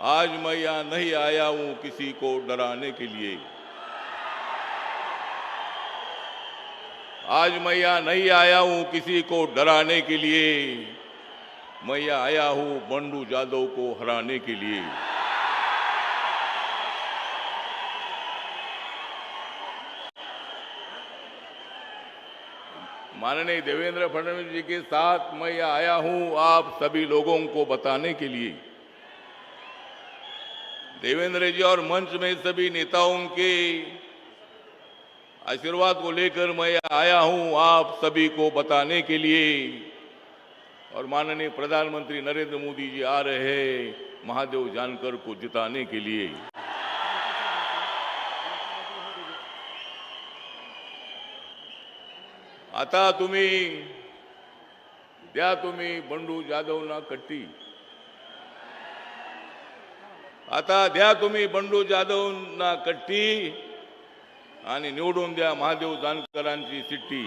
आज मैं यहाँ नहीं आया हूँ किसी को डराने के लिए। आज मैं यहाँ नहीं आया हूँ किसी को डराने के लिए। मैं यहाँ आया हूँ बंडू जादव को हराने के लिए। माननीय देवेंद्र फडणवीस जी के साथ मैं यहाँ आया हूँ आप सभी लोगों को बताने के लिए। देवेंद्र जी और मंच में सभी नेताओं के आशीर्वाद को लेकर मैं आया हूँ आप सभी को बताने के लिए। और माननीय प्रधानमंत्री नरेंद्र मोदी जी आ रहे हैं महादेव जानकर को जिताने के लिए। आता तुम्ही, द्या तुम्ही, बंडू जाधवना कट्टी। आता द्या तुम्ही बंडू जाधवना कट्टी आणि निवडून द्या महादेव जानकरांची चिठ्ठी